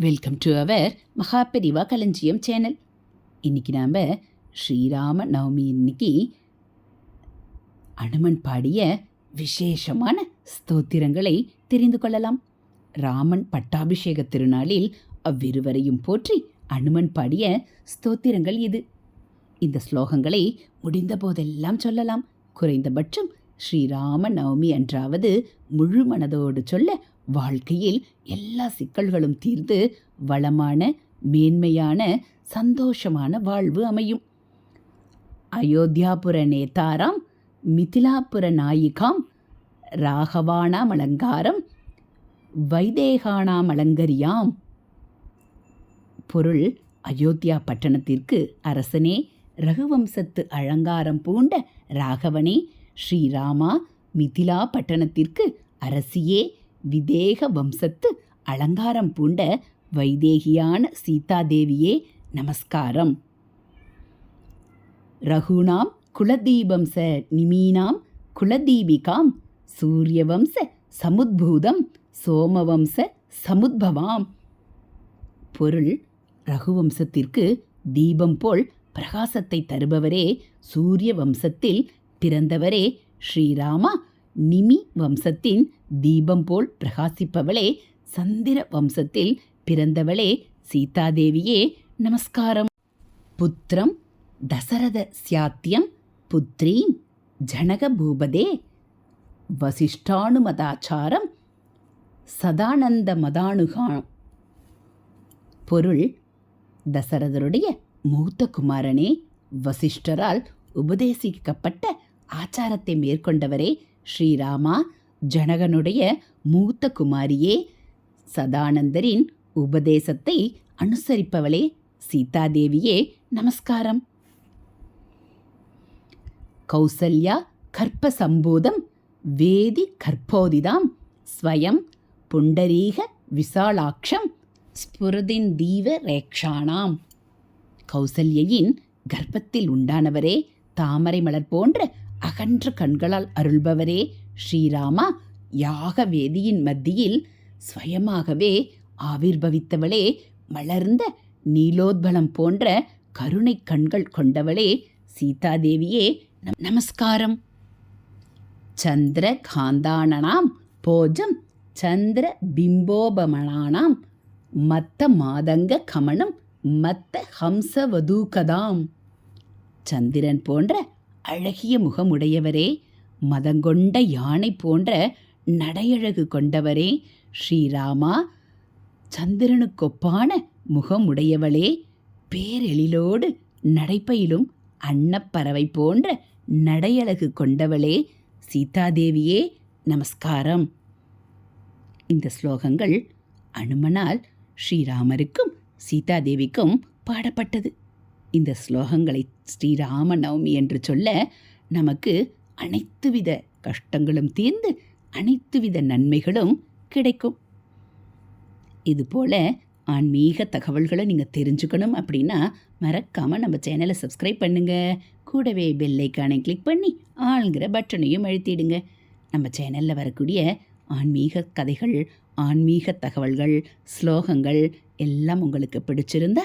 Welcome to our Maha Periyava களஞ்சியம் channel இன்னைக்கு நாம் ஸ்ரீராம நவமி இன்னைக்கு அனுமன் பாடிய விசேஷமான ஸ்தோத்திரங்களை தெரிந்து கொள்ளலாம் ராமன் பட்டாபிஷேக திருநாளில் அவ்விருவரையும் போற்றி அனுமன் பாடிய ஸ்தோத்திரங்கள் இது இந்த ஸ்லோகங்களை முடிந்த போதெல்லாம் சொல்லலாம் குறைந்தபட்சம் ஸ்ரீராம நவமி அன்றாவது முழு மனதோடு சொல்ல வாழ்க்கையில் எல்லா சிக்கல்களும் தீர்ந்து வளமான மேன்மையான சந்தோஷமான வாழ்வு அமையும். அயோத்தியாபுர நேதாராம் மிதிலாபுர நாயிகாம் ராகவானாம் அலங்காரம் வைதேகானாம் அலங்கரியாம். பொருள் அயோத்தியா பட்டணத்திற்கு அரசனே ரகுவம்சத்து அலங்காரம் பூண்ட ராகவனே ஸ்ரீராமா மிதிலா பட்டணத்திற்கு அரசியே விதேக வம்சத்து அலங்காரம் பூண்ட வைதேகியான சீதாதேவியே நமஸ்காரம். ரகுணாம் குலதீபம்ச நிமீனாம் குலதீபிகாம் சூரியவம்ச சமுத்பூதம் சோமவம்ச சமுத்பவாம். பொருள் ரகுவம்சத்திற்கு தீபம் போல் பிரகாசத்தை தருபவரே சூரிய வம்சத்தில் பிறந்தவரே ஸ்ரீராமா நிமி வம்சத்தின் தீபம் போல் பிரகாசிப்பவளே சந்திர வம்சத்தில் பிறந்தவளே சீதாதேவியே நமஸ்காரம். புத்திரம் தசரத சியாத்தியம் புத்ரீம் ஜனகபூபதே. வசிஷ்டானுமதாச்சாரம் சதானந்த மதானுகாம் பொருள் தசரதருடைய மூத்த குமாரனே வசிஷ்டரால் உபதேசிக்கப்பட்ட ஆச்சாரத்தை மேற்கொண்டவரே ஸ்ரீராமா ஜனகனுடைய மூத்த குமாரியே சதானந்தரின் உபதேசத்தை அனுசரிப்பவளே சீதாதேவியே நமஸ்காரம். கௌசல்யா கற்பசம்பூதம் வேதி கற்போதிதாம் ஸ்வயம் புண்டரீக விசாலாட்சம் ஸ்புரதின் தீவ ரேக்ஷானாம். கௌசல்யின் கர்ப்பத்தில் உண்டானவரே தாமரை மலர் போன்ற அகன்ற கண்களால் அருள்பவரே ஸ்ரீராமா யாக வேதியின் மத்தியில் ஸ்வயமாகவே ஆவிர்பவித்தவளே மலர்ந்த நீலோத்பலம் போன்ற கருணை கண்கள் கொண்டவளே சீதாதேவியே நம்- நமஸ்காரம். சந்திர காந்தானனாம் போஜம் சந்திர பிம்போபமணானாம் மத்த மாதங்க கமனம் மத்த ஹம்சவதூகதாம். சந்திரன் போன்ற அழகிய முகமுடையவரே மதங்கொண்ட யானை போன்ற நடையழகு கொண்டவரே ஸ்ரீராமா சந்திரனுக்கொப்பான முகமுடையவளே பேரெழிலோடு நடைப்பயிலும் அன்னப்பறவை போன்ற நடையழகு கொண்டவளே சீதாதேவியே நமஸ்காரம். இந்த ஸ்லோகங்கள் அனுமனால் ஸ்ரீராமருக்கும் சீதாதேவிக்கும் பாடப்பட்டது. இந்த ஸ்லோகங்களை ஸ்ரீராம நவமி என்று சொல்ல நமக்கு அனைத்து வித கஷ்டங்களும் தீர்ந்து அனைத்து வித நன்மைகளும் கிடைக்கும். இதுபோல் ஆன்மீக தகவல்களை நீங்கள் தெரிஞ்சுக்கணும் அப்படின்னா மறக்காமல் நம்ம சேனலை சப்ஸ்கிரைப் பண்ணுங்கள் கூடவே பெல்லைக்கானை கிளிக் பண்ணி ஆளுங்கிற பட்டனையும் அழுத்திடுங்க. நம்ம சேனலில் வரக்கூடிய ஆன்மீக கதைகள் ஆன்மீக தகவல்கள் ஸ்லோகங்கள் எல்லாம் உங்களுக்கு பிடிச்சிருந்தா